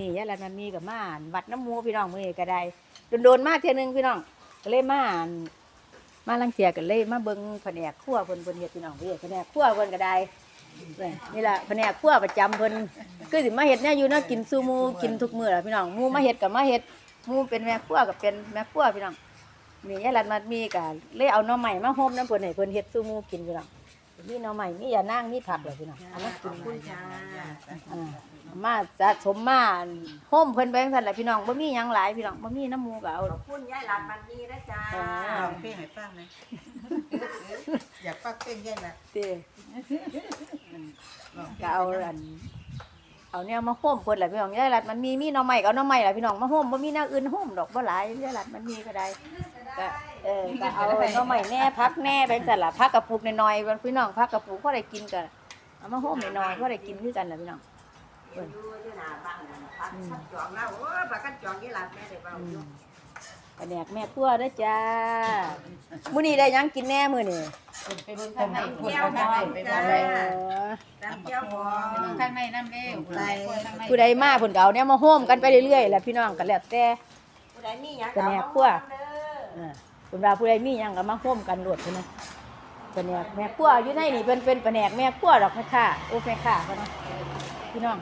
นี้ยายรัตมันมีกับมาอั่นวัดน้ำมูพี่น้องมือนี้ก็ได้โดนๆมาเทื่อนึงพี่น้องก็เลยมานมาลังเทียกันเลยมาเบิ่งแผนกครัวเพิ่นเพิ่นเฮ็ดพี่น้องเฮ็ดแผนกครัวเพิ่นก็ได้นี่นี่ล่ะแผนกครัวประจำเพิ่นคือสิมาเฮ็ดแน่อยู่เนาะกินสู่หมู่กินทุกมื้อล่ะพี่น้องหมู่มาเฮ็ดก็มาเฮ็ดหมู่เป็นแม่ครัวก็เป็นแม่ครัวพี่น้องนี่ยายรัตมันมีก็เลยเอาหน่อไม้มาโฮมน้ำเพิ่นให้เพิ่นเฮ็ดสู่หมู่กินพี่น้อง มีหน่อไม้มียานางมีผักเหรอพี่น้องเอามากินคุณจ้าอ่ามาสะสมมาโฮมเพิ่นไปจังซั่นแหละพี่น้องบ่มีหยังหลายพี่น้องบ่มีน้ำหมูก็เอาขอบคุณยายหลานมันนี่นะจ้าอ่าลองเพลงให้ฟังไหมอยากฟังเพลงยัยนะเด้ก็เอาอัน เอาเนี่ยมาโฮมเพิ่นแหละพี่น้องยายรัดมันมีมีหน่อไม้ก็เอาหน่อไม้ล่ะพี่น้องมาโฮมบ่มีแนวอื่นโฮมดอกบ่หลายยายรัดมันมีก็ได้ก็เออก็เอาหน่อไม้แหน่พักแหน่ไปจังซั่นล่ะพักกระปุกน้อยๆพี่น้องพักกระปุกพอได้กินก็เอามาโฮมน้อยๆพอได้กินคือกันล่ะพี่น้องอยู่อยู่หน้าบ้านนั่นปักคัดจองแล้วโอ้ยปักคัดจองยายหลานแม่ได้เบาอือมยู่แผนกแม่ครัวเด้อจ้ามื้อนี้ได้หยังกินแน่มื้อนี้ ไปเบิ่งข้างในพูดข้างในไปเบิ่งตามเจ้าหอมข้างในน้ำเด้ข้างในผู้ใดมาเพิ่นก็เอาเนี่ยมาโฮมกันไปเรื่อยๆแหละพี่น้องก็แล้วแต่ ผู้ใดมีหยังเป็นแนวครัวอ่าเพิ่นว่าผู้ใดมีหยังก็มาโฮมกันโลดเพิ่นนะแผนกแม่ครัวอยู่ในนี่เพิ่นเป็นแผนกแม่ครัวดอกแม่ค้าโอ้แม่ค้าเพิ่นนะพี่น้อง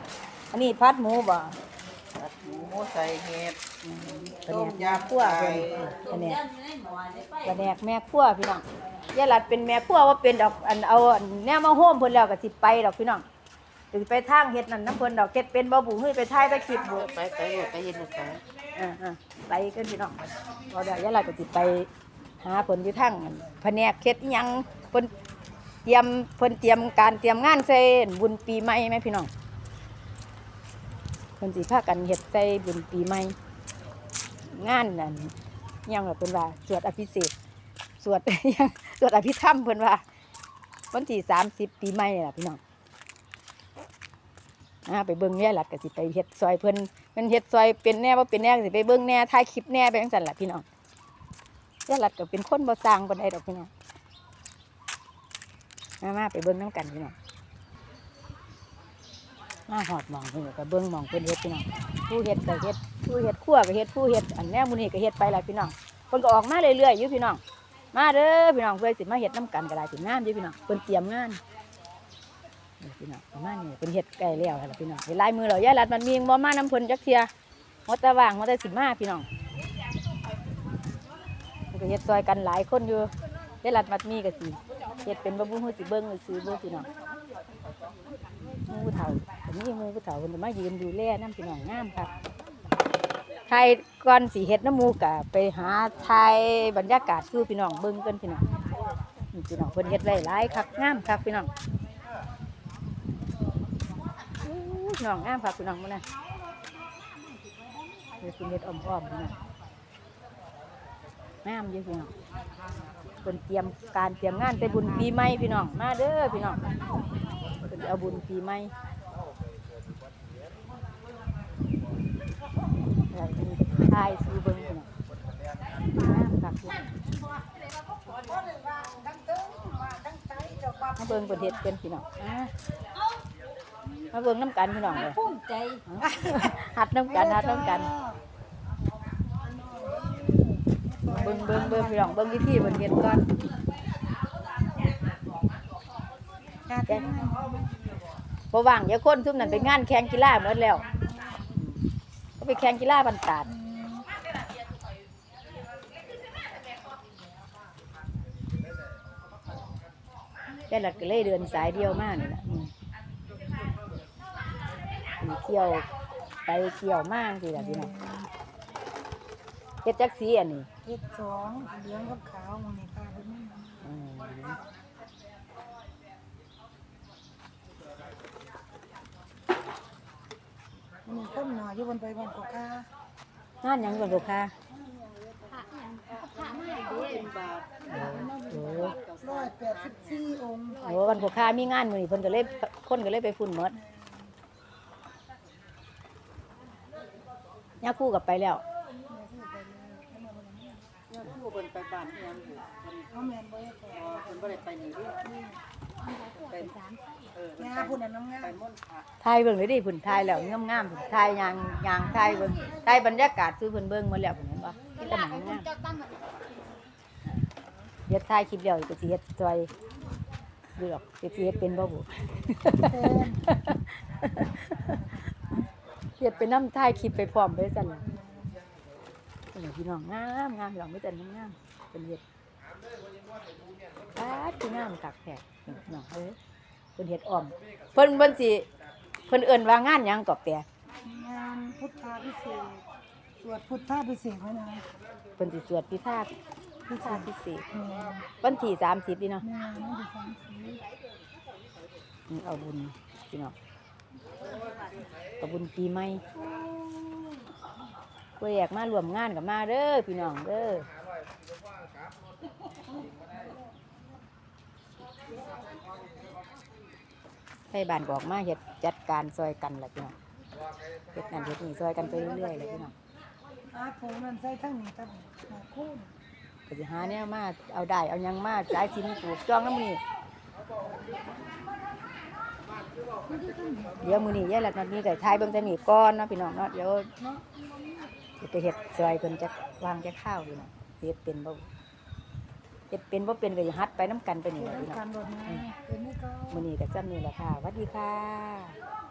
อันนี้พัดหมูบ่ หมูใส่เห็ดแผต้นมกยำครัวไก่เพิ่นแผนกแผนกแม่ครัวพี่น้องยายหลัดเป็นแม่ครัวว่าเป็นดอกอันเอาอันแนวมาโฮมเพิ่นแล้วก็สิไปดอกพี่น้องสิไปทางเฮ็ดนั่นน้ำเพิ่นดอกเฮ็ดเป็นบ่บุ้งเฮ้ยไปถ่ายไปคลิปบ่ไปไปโหลดไปเย็นไปอ่าอ่าไปกันพี่น้องเราเดี๋ยวยายหลัดก็สิไปหาเพิ่นอยู่ทางอันแผนกเฮ็ดอิหยังเพิ่นเตรียมเพิ่นเตรียมการเตรียมงานใส่บุญปีใหม่แม่พี่น้อง เพิ่นสิพากันเฮ็ดใส่บุญปีใหม่ งานนั่นยังล่ะเพิ่นว่าสวดอภิเษกสวดอิหยังสวดอภิธรรมเพิ่นว่าวันที่30ปีใหม่นี่ล่ะพี่น้องอ่าไปเบิ่งยายหลัดก็สิไปเฮ็ดซอยเพิ่นเพิ่นเฮ็ดซอยเป็นแน่บ่เป็นแน่ก็สิไปเบิ่งแน่ถ่ายคลิปแน่ไปจังซั่นล่ะพี่น้องยายหลัดก็เป็นคนบ่สร้างปานใดดอกพี่น้องมามาไปเบิ่งนํกันพี่น้อง มาหอดมองเพิ่นก็เบิ่งมองเพิ่นเฮ็ดพี่น้องผู้เฮ็ดก็เฮ็ดผู้เฮ็ดครัวก็เฮ็ดผู้เฮ็ดอันแน่มื้อนี้ก็เฮ็ดไปละพี่น้องเพิ่นก็ออกมาเรื่อยๆอยู่พี่น้อง มาเด้อพี่น้องเพื่อสิมาเฮ็ดน้ำกันก็ได้สิงามอยู่พี่น้องเพิ่นเตรียมงานนี่พี่น้องประมาณนี้เพิ่นเฮ็ดใกล้แล้วหั่นล่ะพี่น้องเฮ็ดลายมือแล้วยายรัดมันมีบ่มาน้ำเพิ่นจักเทียมดต่ว่างมดต่สิมาพี่น้องก็เฮ็ดซอยกันหลายคนอยู่ยายรัดมันมีก็สิเฮ็ดเป็นบ่บุ้งสิเบิ่งหรือซื้อบ่พี่น้องฮู้เฒ่า มีหมู่ผู้เฒ่าเพิ่นจะมายืนดูแลน้ำพี่น้องงามครับไทยก่อนสีเฮ็ดน้ำมูกะไปหาไทยบรรยากาศสู่พี่น้องเบิ่งกันพี่น้องนี่พี่น้องเพิ่นเฮ็ดไว้หลายคักงามคักพี่น้องพี่น้องงามคักพี่น้องมื้อนะเฮ็ดเพิ่นเฮ็ดอ้อมๆพี่น้องงามอยู่พี่น้องเพิ่นเตรียมการเตรียมงานใส่บุญปีใหม่พี่น้องมาเด้อพี่น้องเพิ่นเอาบุญปีใหม่ ทายซื้อเบิ้งพี่น้องน้ำคักอยู่มาเบิ้งประเทศเป็นพี่น้องอ่ามาเบิ้งน้ำกันพี่น้องเลยภูมิใจหัดน้ำกันหัดน้ำกัน เบิ้งเบิ้งเบิ้งพี่น้องเบิ้งวิธีประเทศก่อนแกพอว่างเดี๋ยวคนทุกนั้นไปงานแข่งกีฬาหมดแล้วก็ ไปแข่งกีฬาบันตาดแต่หละก็เลยเดินสายเดียวมากนี่แหละเที่ยวไปเที่ยวมากสิล่ะพี่น้องเฮ็ดจักสีอันนี้เห็ดสองเหลืองกับขาวมันในข้าวมันอื มมีต้นหน่อยอยู่บนใบบนกกางานหยังก่อนลูกค้าโอ้ร้อยแปดสิบสี่องค์โหวันลูค้ามีงานมื้อนี้เพิ่นก็เลยคนก็เลยไปฝุ่นหมดย่าคู่กับไปแล้วเนี่ยผู้คนไปบ้านที่ยังอยู่เอาแมนไว้ก่อนคนบ่ได้ไปนี่เด้อ งาพุ่นน่ะน้ำงาถ่ายเบิ่งเลยดิพุ่นถ่ายแล้วงามๆพุ่นถ่ายยางยางถ่ายเบิ่งถ่ายบรรยากาศคือเพิ่นเบิ่งมาแล้วพุ่นเห็นบ่ที่ตะหนังงามเดี๋ยวถ่ายคลิปเดียวก็สิเฮ็ดซอยดูดอกเดี๋ยวสิเฮ็ดเป็นบ่บุเฮ็ดเป็นน้ำถ่ายคลิปไปพร้อมไปซั่นล่ะพี่น้องงามงามพี่น้องมีแต่งงามเป็นเฮ็ด ปาดคืองามคักแท้นี่พี่น้องเอ้ยเพิ่นเฮ็ดอ้อมเพิ่นเพิ่นสิเพิ่นเอิ้นว่างานหยังก็แปลงานพุทธาพิเศษกสวดพุทธาพิเศษกไว้นะเพิ่นสิสวดพิธาพิธาพิเศษแม่วันที่30นี่เนาะแม่น้องดิฉันสีอืมเอาบุญพี่น้องเอาบุญปีใหม่ผู้อยากมารวมงานกับมาเด้อพี่น้องเด้อ ไทบ้านก็ออกมาเฮ็ดจัดการซอยกันแหละพี่น้องเฮ็ดนั่นเฮ็ดนี่ซอยกันไปเรื่อยๆเลยพี่น้องอาผงนั่นใส่ทั้งนี้ทั้งหาคู่ก็สิหาเนี่ยมาเอาได้เอาหยังมาจ่ายชิ้นปลูกจ้องน้ำมือเดี๋ยวมือนี้ยายหลักนัดนี้ก็ทายเบิ่งแต่นี่ก่อนเนาะพี่น้องเนาะเดี๋ยวสิไปเฮ็ดซอยเพิ่นจะวางจะข้าวพี่น้องสิเฮ็ดเป็นบ่ เฮ็ดเป็นบ่เป็นก็อย่าหัดไปน้ำกันไปนี่แหละพี่น้องการโดดมาเป็นนี่ก็ มื้อนี้ก็ซ้ำนี่แหละค่ะสวัสดีค่ะ